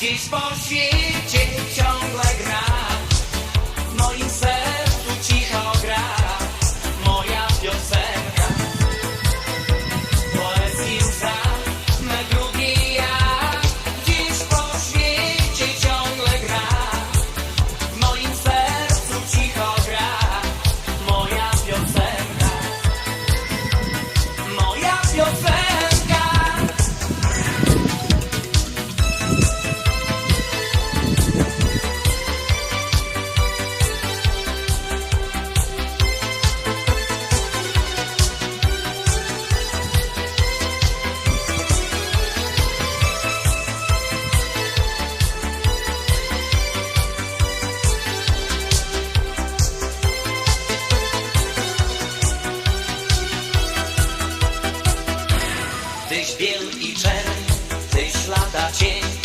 Dziś po świecie tyś biel i czerń, tyś lada cień.